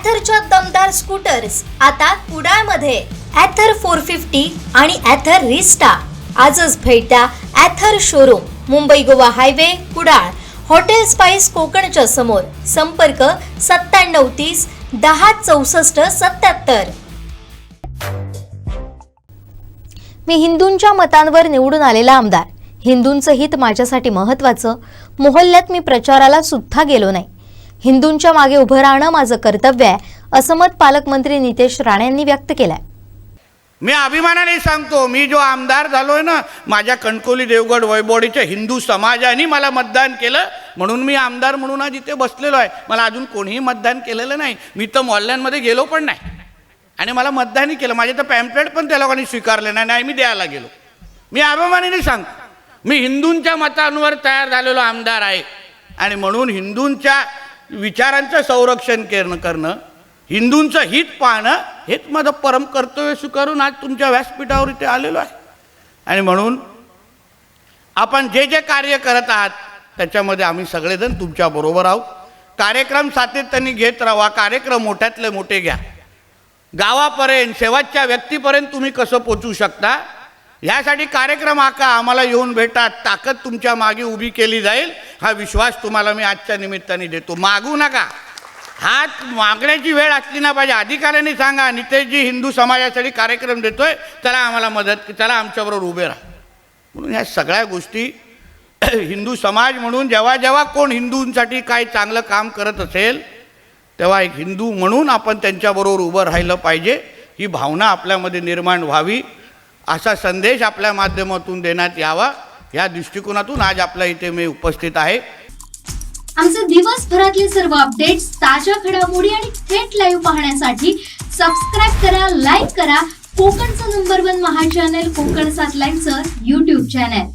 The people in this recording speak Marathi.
ॲथरच्या दमदार स्कूटर्स आता कुडाळमध्ये. ॲथर फोर फिफ्टी आणि ॲथर रिस्टा आजच भेट द्या Ather showroom Mumbai Goa highway Kudal. Hotel spice कोकणच्या समोर. संपर्क सत्त्याण्णव तीस दहा चौसष्ट सत्याहत्तर मी हिंदूंच्या मतांवर निवडून आलेला आमदार. हिंदूंचं हित माझ्यासाठी महत्त्वाचं. मोहल्ल्यात मी प्रचाराला सुद्धा गेलो नाही. हिंदूंच्या मागे उभं राहणं माझं कर्तव्य आहे असं मत पालकमंत्री नितेश राणेंनी व्यक्त केलंय. मी अभिमानाने सांगतो मी जो आमदार झालोय ना माझ्या कणकोली देवगड वैबोडीच्या हिंदू समाजाने मला मतदान केलं म्हणून मी आमदार म्हणून आज इथे बसलेलो आहे. मला अजून कोणीही मतदान केलेलं नाही. मी तर मॉल्यांमध्ये गेलो पण नाही. आणि मला मतदानही केलं. माझे तर पॅम्पलेट पण त्या लोकांनी स्वीकारले नाही नाही मी द्यायला गेलो. मी अभिमानाने सांगतो मी हिंदूंच्या मतांवर तयार झालेलो आमदार आहे. आणि म्हणून हिंदूंच्या विचारांचं संरक्षण करणं करणं हिंदूंचं हित पाहणं हेच माझं परम कर्तव्य स्वीकारून आज तुमच्या व्यासपीठावर इथे आलेलो आहे. आणि म्हणून आपण जे जे कार्य करत आहात त्याच्यामध्ये आम्ही सगळेजण तुमच्याबरोबर आहोत. कार्यक्रम सातत्याने घेत राहा कार्यक्रम मोठ्यातले मोठे घ्या. गावापर्यंत शेवटच्या व्यक्तीपर्यंत तुम्ही कसं पोचू शकता ह्यासाठी कार्यक्रम आका आम्हाला येऊन भेटा ताकद तुमच्या मागे उभी केली जाईल. हा विश्वास तुम्हाला मी आजच्या निमित्ताने देतो. मागू नका. हात मागण्याची वेळ असली ना पाहिजे. अधिकाऱ्यांनी सांगा नितेशजी हिंदू समाजासाठी कार्यक्रम देतोय. त्याला आम्हाला मदत त्याला आमच्याबरोबर उभे राहा. म्हणून ह्या सगळ्या गोष्टी हिंदू समाज म्हणून जेव्हा जेव्हा कोण हिंदूंसाठी काय चांगलं काम करत असेल तेव्हा एक हिंदू म्हणून आपण त्यांच्याबरोबर उभं राहिलं पाहिजे. ही भावना आपल्यामध्ये निर्माण व्हावी. असा संदेश आपल्या माध्यमातून देण्यात यावा या दृष्टिकोनातून आज आपल्या इथे मी उपस्थित आहे. आमचे दिवसभरातले सर्व अपडेट्स ताज्या घडामोडी आणि थेट लाईव्ह पाहण्यासाठी सबस्क्राईब करा लाईक करा. कोकणचं number one Maha channel Konkan सात लाईनचं युट्यूब चॅनल